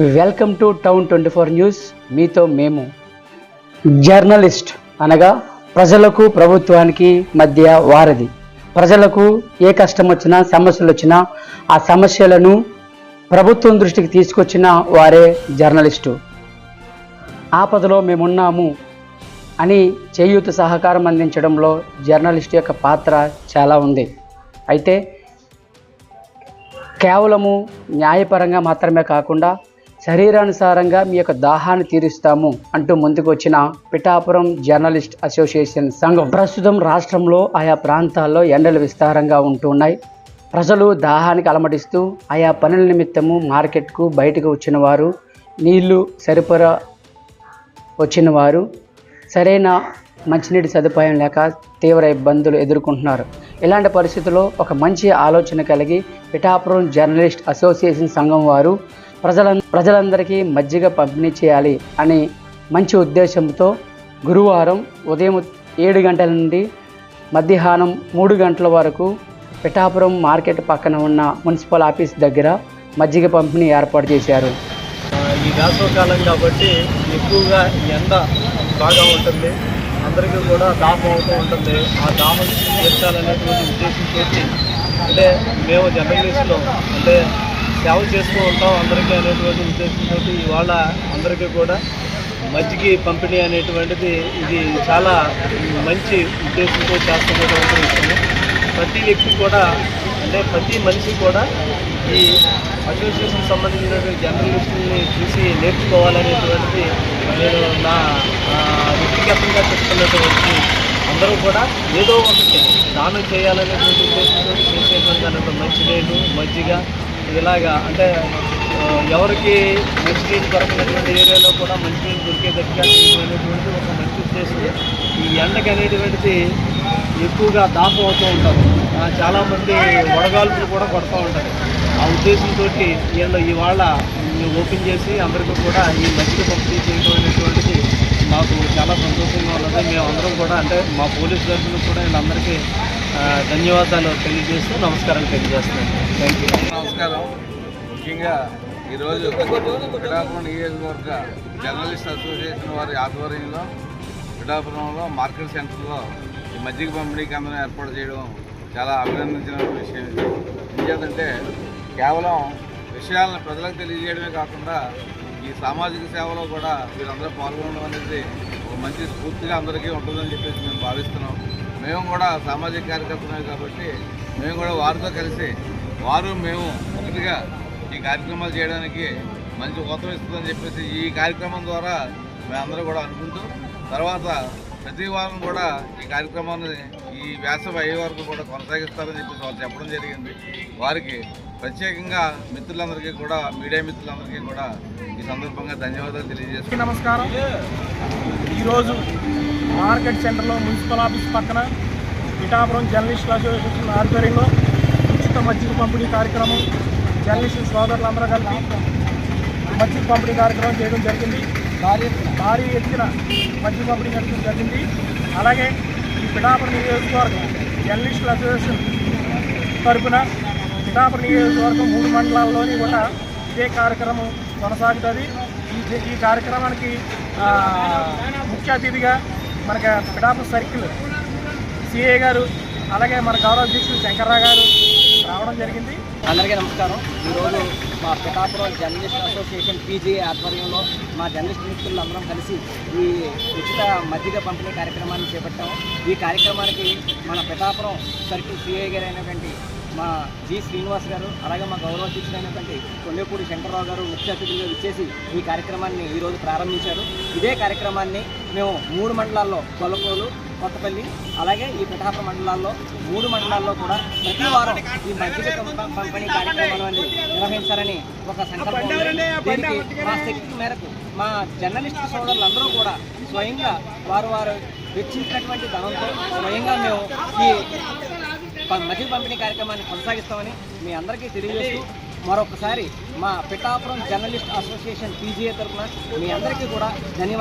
Welcome to town twenty four news. మీతో మేము journalist అనగా ప్రజలకు ప్రభుత్వానికి మధ్య వారధి. ప్రజలకు ఏ కష్టం వచ్చినా సమస్యలు వచ్చినా ఆ సమస్యలను ప్రభుత్వం దృష్టికి తీసుకొచ్చిన వారే జర్నలిస్టు. ఆపదలో మేమున్నాము అని చేయూత సహకారం అందించడంలో జర్నలిస్ట్ యొక్క పాత్ర చాలా ఉంది. అయితే కేవలము న్యాయపరంగా మాత్రమే కాకుండా శరీరానుసారంగా మీ యొక్క దాహాన్ని తీరుస్తాము అంటూ ముందుకు వచ్చిన పిఠాపురం జర్నలిస్ట్ అసోసియేషన్ సంఘం. ప్రస్తుతం రాష్ట్రంలో ఆయా ప్రాంతాల్లో ఎండలు విస్తారంగా ఉంటున్నాయి ప్రజలు దాహానికి అలమటిస్తూ ఆయా పనుల నిమిత్తము మార్కెట్కు బయటకు వచ్చిన వారు నీళ్ళు సరిపడా వచ్చిన వారు సరైన మంచినీటి సదుపాయం లేక తీవ్ర ఇబ్బందులు ఎదుర్కొంటున్నారు. ఇలాంటి పరిస్థితుల్లో ఒక మంచి ఆలోచన కలిగి పిఠాపురం జర్నలిస్ట్ అసోసియేషన్ సంఘం వారు ప్రజల ప్రజలందరికీ మజ్జిగ పంపిణీ చేయాలి అని మంచి ఉద్దేశంతో గురువారం ఉదయం ఏడు గంటల నుండి మధ్యాహ్నం మూడు గంటల వరకు పిఠాపురం మార్కెట్ పక్కన ఉన్న మున్సిపల్ ఆఫీస్ దగ్గర మజ్జిగ పంపిణీ ఏర్పాటు చేశారు. ఈ వేసవకాలం కాబట్టి ఎక్కువగా ఎండ బాగా ఉంటుంది. అందరికీ కూడా దాహం అవుతూ ఉంటుంది. ఆ దాహం తీర్చాలనేటువంటి ఉద్దేశంతో అంటే మేము జర్నలిస్టులో అంటే సేవ చేస్తూ ఉంటాం అందరికీ అనేటువంటి ఉద్దేశంతో ఇవాళ అందరికీ కూడా మజ్జిగి పంపిణీ అనేటువంటిది ఇది చాలా మంచి ఉద్దేశంతో చేస్తున్నటువంటి విషయం ప్రతి వ్యక్తి కూడా అంటే ప్రతి మనిషి కూడా ఈ అసోసియేషన్ సంబంధించినటువంటి జర్నలిస్టుల్ని చూసి నేర్చుకోవాలనేటువంటిది నేను నా వ్యక్తిగతంగా చెప్తున్నటువంటి అందరూ కూడా ఏదో ఒకటి దానం చేయాలనేటువంటి ఉద్దేశంతో చేసేటువంటి మంచి మంచినీళ్ళు మజ్జిగ ఇలాగా అంటే ఎవరికి మంచినీళ్ళు దొరకనటువంటి ఏరియాలో కూడా మంచినీళ్ళు దొరికేటట్టుగా చేయడం ఒక మంచి ఉద్దేశం. ఈ ఎండకి అనేటువంటిది ఎక్కువగా దాహం అవుతూ ఉంటారు చాలామంది వడగాల్పులు కూడా కొడుతూ ఉంటారు. ఆ ఉద్దేశంతో వీళ్ళు ఇవాళ ఓపెన్ చేసి అందరికీ కూడా ఈ మధ్య పంపిణీ చేయడం అనేటువంటి చాలా సంతోషంగా ఉన్నది. మేము అందరం కూడా అంటే మా పోలీస్ తరఫున కూడా వీళ్ళందరికీ ధన్యవాదాలు తెలియజేస్తూ నమస్కారం తెలియజేస్తున్నాను. థ్యాంక్ యూ నమస్కారం. ముఖ్యంగా ఈరోజు పిఠాపురం నియోజకవర్గ జర్నలిస్ట్ అసోసియేషన్ వారి ఆధ్వర్యంలో పిఠాపురంలో మార్కెట్ సెంటర్లో ఈ మజ్జిగ పంపిణీ కేంద్రం ఏర్పాటు చేయడం చాలా అభినందించిన విషయం ఇది. ఎందుకంటే కేవలం విషయాలను ప్రజలకు తెలియజేయడమే కాకుండా ఈ సామాజిక సేవలో కూడా వీరందరూ పాల్గొనడం అనేది ఒక మంచి స్ఫూర్తిగా అందరికీ ఉంటుందని చెప్పేసి మేము భావిస్తున్నాం. మేము కూడా సామాజిక కార్యకర్తలమే కాబట్టి మేము కూడా వారితో కలిసి వారు మేము ఒకటిగా ఈ కార్యక్రమాలు చేయడానికి మంచి ఉత్తరం ఇస్తుందని చెప్పేసి ఈ కార్యక్రమం ద్వారా మేమందరూ కూడా అనుకుంటూ తర్వాత ప్రతి వారం కూడా ఈ కార్యక్రమాన్ని ఈ వేసవి అయ్యే వరకు కూడా కొనసాగిస్తారని చెప్పేసి వాళ్ళు చెప్పడం జరిగింది. వారికి ప్రత్యేకంగా మిత్రులందరికీ కూడా మీడియా మిత్రులందరికీ కూడా ఈ సందర్భంగా ధన్యవాదాలు తెలియజేస్తున్నాను. నమస్కారం. ఈరోజు మార్కెట్ సెంటర్లో మున్సిపల్ ఆఫీస్ పక్కన పిఠాపురం జర్నలిస్టుల అసోసియేషన్ ఆధ్వర్యంలో ఉచిత మజ్జిగ పంపిణీ కార్యక్రమం జర్నలిస్టుల సోదరులందరూ కలిపి మజ్జిగ పంపిణీ కార్యక్రమం చేయడం జరిగింది. భారీ భారీ ఎత్తున మజ్జిగ పంపిణీ చేయడం జరిగింది. అలాగే ఈ పిఠాపురం నియోజకవర్గం జర్నలిస్టుల అసోసియేషన్ తరపున పిఠాపురం నియోజకవర్గం మూడు మండలాల్లోని కూడా ఇదే కార్యక్రమం కొనసాగుతుంది. ఈ ఈ కార్యక్రమానికి ముఖ్య అతిథిగా మనకి పిఠాపురం సర్కిల్ సిఏ గారు అలాగే మన గౌరవ అధ్యక్షులు శంకర్రావు గారు రావడం జరిగింది. అందరికీ నమస్కారం. ఈరోజు మా పిఠాపురం జర్నలిస్ట్ అసోసియేషన్ పీజీ ఆధ్వర్యంలో మా జర్నలిస్ట్ మిత్రులు అందరం కలిసి ఈ ఉచిత మజ్జిగ పంపిణీ కార్యక్రమాన్ని చేపట్టాము ఈ కార్యక్రమానికి మన పిఠాపురం సర్కిల్ సిఐ గారు అయినటువంటి మా జి శ్రీనివాస్ గారు అలాగే మా గౌరవ అధ్యక్షుడైనటువంటి కొండపూడి శంకర్రావు గారు ముఖ్య అతిథులుగా ఇచ్చేసి ఈ కార్యక్రమాన్ని ఈరోజు ప్రారంభించారు. ఇదే కార్యక్రమాన్ని మేము మూడు మండలాల్లో కొలకోలు కొత్తపల్లి అలాగే ఈ పిఠాపురం మండలాల్లో మూడు మండలాల్లో కూడా ప్రతి వారం ఈ మధ్య పంపిణీ కార్యక్రమాలు నిర్వహించాలని ఒక సంకల్పం దీనికి మా శక్తి మేరకు మా జర్నలిస్ట్ సోదరులందరూ కూడా స్వయంగా వారు వారు వెచ్చించినటువంటి ధనంతో స్వయంగా మేము ఈ మధ్య పంపిణీ కార్యక్రమాన్ని కొనసాగిస్తామని మీ అందరికీ తెలియజేస్తూ మరొకసారి మా పిఠాపురం జర్నలిస్ట్ అసోసియేషన్ పీజీఏ తరఫున మీ అందరికీ కూడా ధన్యవాదాలు.